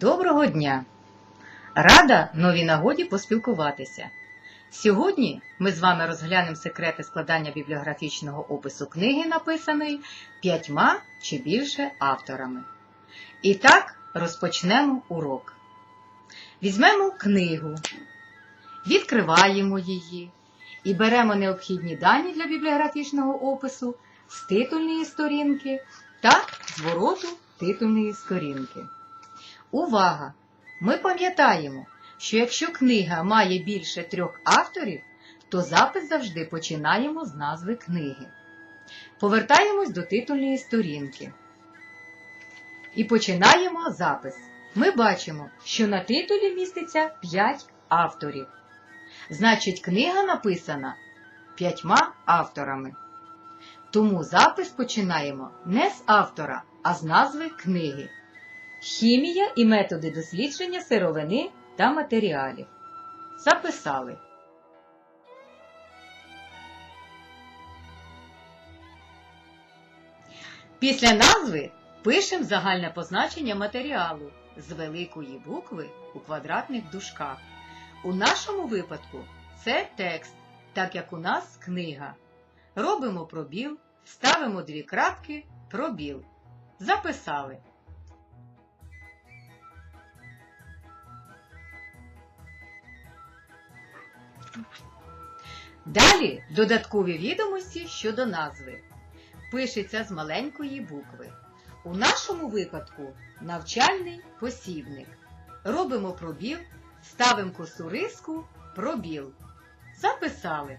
Доброго дня! Рада новій нагоді поспілкуватися. Сьогодні ми з вами розглянемо секрети складання бібліографічного опису книги, написаної п'ятьма чи більше авторами. І так розпочнемо урок. Візьмемо книгу, відкриваємо її і беремо необхідні дані для бібліографічного опису з титульної сторінки та звороту титульної сторінки. Увага! Ми пам'ятаємо, що якщо книга має більше трьох авторів, то запис завжди починаємо з назви книги. Повертаємось до титульної сторінки. І починаємо запис. Ми бачимо, що на титулі міститься 5 авторів. Значить, книга написана п'ятьма авторами. Тому запис починаємо не з автора, а з назви книги. Хімія і методи дослідження сировини та матеріалів. Записали. Після назви пишемо загальне позначення матеріалу з великої букви у квадратних дужках. У нашому випадку це текст, так як у нас книга. Робимо пробіл, ставимо дві крапки, пробіл. Записали. Далі додаткові відомості щодо назви. Пишеться з маленької букви. У нашому випадку навчальний посібник. Робимо пробіл, ставимо косу риску, пробіл. Записали.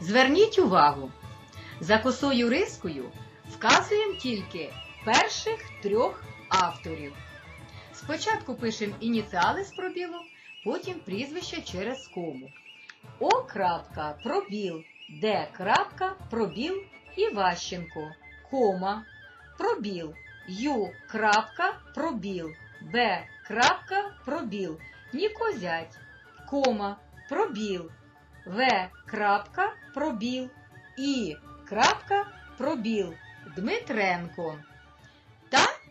Зверніть увагу, за косою рискою вказуємо тільки перших трьох авторів. Спочатку пишемо ініціали з пробілом, потім прізвище через кому. О. крапка, пробіл, Д. крапка, пробіл Іващенко, кома, пробіл, Ю. крапка, пробіл, Б. крапка, пробіл, Нікозять, кома, пробіл, В. крапка, пробіл, І. крапка, пробіл, Дмитренко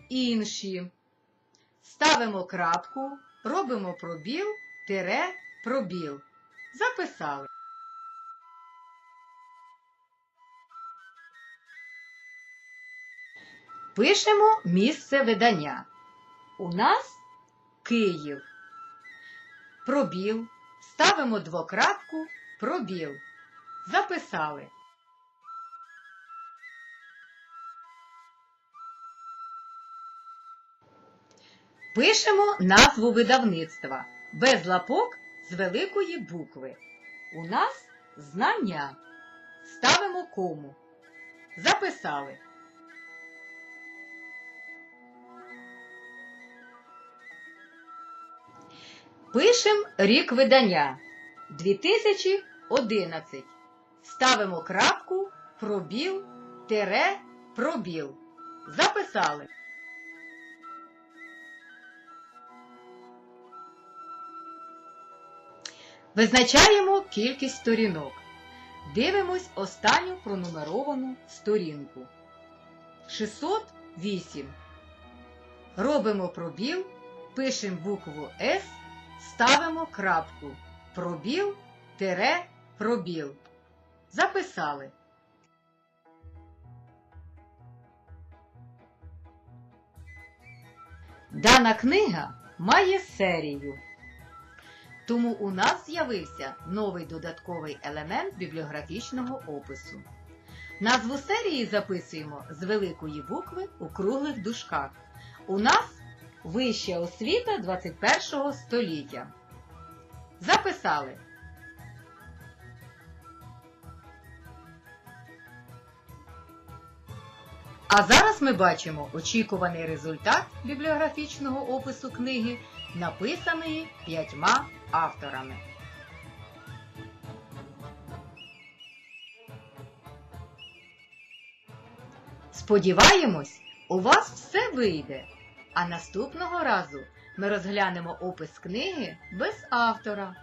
інші. Ставимо крапку, робимо пробіл, тире, пробіл. Записали. Пишемо місце видання. У нас Київ. Пробіл. Ставимо двокрапку, пробіл. Записали. Пишемо назву видавництва без лапок з великої букви. У нас знання. Ставимо кому. Записали. Пишемо рік видання 2011. Ставимо крапку, пробіл, тире, пробіл. Записали. Визначаємо кількість сторінок. Дивимось останню пронумеровану сторінку. 608. Робимо пробіл, пишемо букву С, ставимо крапку. Пробіл, тире, пробіл. Записали. Дана книга має серію. Тому у нас з'явився новий додатковий елемент бібліографічного опису. Назву серії записуємо з великої букви у круглих дужках. У нас вища освіта 21 століття. Записали. А зараз ми бачимо очікуваний результат бібліографічного опису книги, написаної п'ятьма авторами. Сподіваємось, у вас все вийде. А наступного разу ми розглянемо опис книги без автора.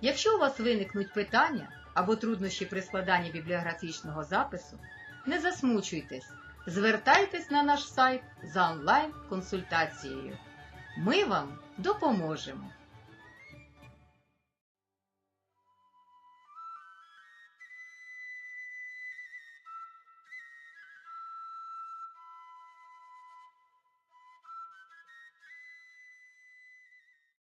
Якщо у вас виникнуть питання або труднощі при складанні бібліографічного запису, не засмучуйтесь, звертайтесь на наш сайт за онлайн-консультацією. Ми вам допоможемо.